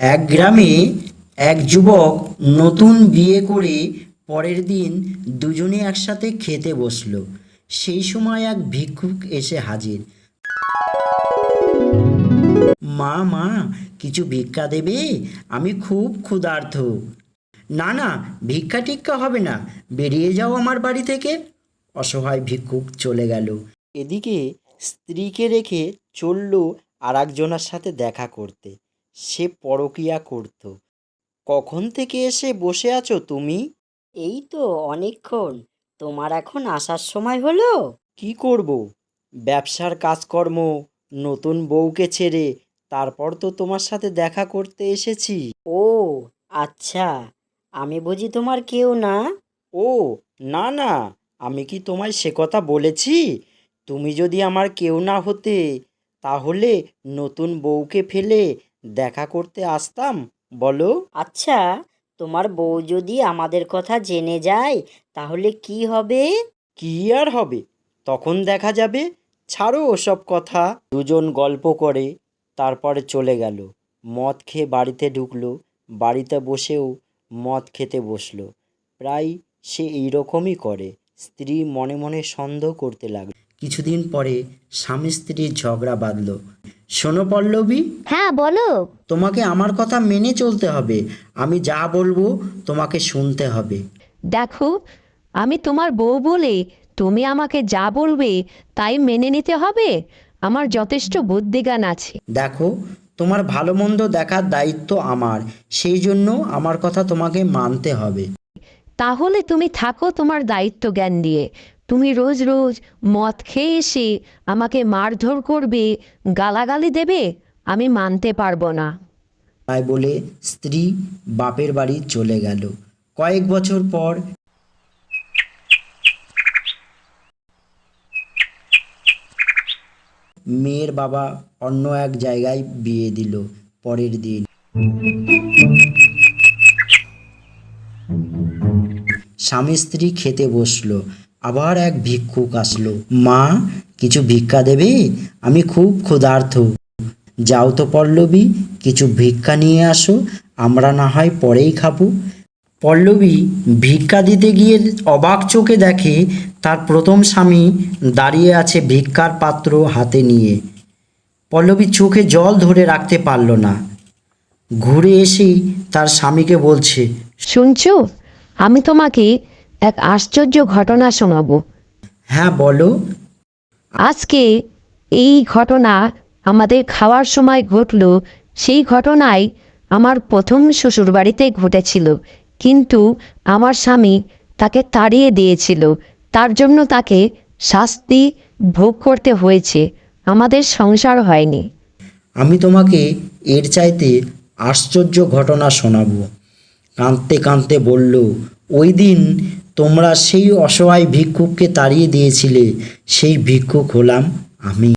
এক গ্রামে এক যুবক নতুন বিয়ে করে পরের দিন দুজনে একসাথে খেতে বসল। সেই সময় এক ভিক্ষুক এসে হাজির। মা মা, কিছু ভিক্ষা দেবে? আমি খুব ক্ষুধার্ত। না না, ভিক্ষা টিক্ষা হবে না, বেরিয়ে যাও আমার বাড়ি থেকে। অসহায় ভিক্ষুক চলে গেল। এদিকে স্ত্রীকে রেখে চলল আর একজনের সাথে দেখা করতে। সে পরকিয়া করত। কখন থেকে এসে বসে আছো তুমি? এই তো অনেকক্ষণ। তোমার এখন আসার সময় হলো? কি করব? ব্যবসার কাজকর্ম নতুন বউকে ছেড়ে তারপর তো তোমার সাথে দেখা করতে এসেছি। ও আচ্ছা। আমি বুঝি তোমার কেউ না? ও না না। আমি কি তোমায় সে কথা বলেছি? তুমি যদি আমার কেউ না হতে তাহলে নতুন বউকে ফেলে দেখা করতে আসতাম বলো। আচ্ছা তোমার বউ যদি আমাদের কথা জেনে যায় তাহলে কি হবে? কি আর হবে? তখন দেখা যাবে ছাড়ো ওসব কথা। দুজন গল্প করে তারপরে চলে গেল। মদ খেয়ে বাড়িতে ঢুকলো বাড়িতে বসেও মদ খেতে বসল। প্রায় সে এইরকমই করে। স্ত্রী মনে মনে সন্দেহ করতে লাগল। কিছুদিন পরে স্বামী স্ত্রীর ঝগড়া বাঁধলো। শোনো পল্লবী। হ্যাঁ বলো। তোমাকে আমার কথা মেনে চলতে হবে। আমি যা বলব তোমাকে শুনতে হবে। দেখো আমি তোমার বউ বলে তুমি আমাকে যা বলবে তাই মেনে নিতে হবে। আমার যথেষ্ট বুদ্ধিজ্ঞান আছে। দেখো তোমার ভালো মন্দ দেখার দায়িত্ব আমার। সেই জন্য আমার কথা তোমাকে মানতে হবে। তাহলে তুমি থাকো তোমার দায়িত্ব জ্ঞান দিয়ে। তুমি রোজ রোজ মদ খেয়ে এসে আমাকে মারধর করবে, গালাগালি দেবে, আমি মানতে পারব না। তাই বলে স্ত্রী বাপের বাড়ি চলে গেল। কয়েক বছর পর মেয়ের বাবা অন্য এক জায়গায় বিয়ে দিল পরের দিন। স্বামী স্ত্রী খেতে বসল। আবার এক ভিক্ষুক আসলো। মা, কিছু ভিক্ষা দেবে? আমি খুব ক্ষুধার্ত। যাও তো পল্লবী, কিছু ভিক্ষা নিয়ে আসো, আমরা না হয় পরেই খাব। পল্লবী ভিক্ষা দিতে গিয়ে অবাক চোখে দেখে তার প্রথম স্বামী দাঁড়িয়ে আছে ভিক্ষার পাত্র হাতে নিয়ে। পল্লবী চোখে জল ধরে রাখতে পারল না। ঘুরে এসেই তার স্বামীকে বলছে, শুনছো? আমি তোমাকে এক আশ্চর্য ঘটনা শোনাবো। হ্যাঁ বলো। আজকে এই ঘটনা আমাদের খাওয়ার সময় ঘটলো সেই ঘটনায় আমার প্রথম শ্বশুর বাড়িতে ঘটেছিল। কিন্তু আমার স্বামী তাকে তাড়িয়ে দিয়েছিল। তার জন্য তাকে শাস্তি ভোগ করতে হয়েছে। আমাদের সংসার হয়নি। আমি তোমাকে এর চাইতে আশ্চর্য ঘটনা শোনাবো। কাঁদতে কাঁদতে বলল ওই দিন তোমরা সেই অসহায় ভিক্ষুককে তাড়িয়ে দিয়েছিলে সেই ভিক্ষুক হলাম আমি।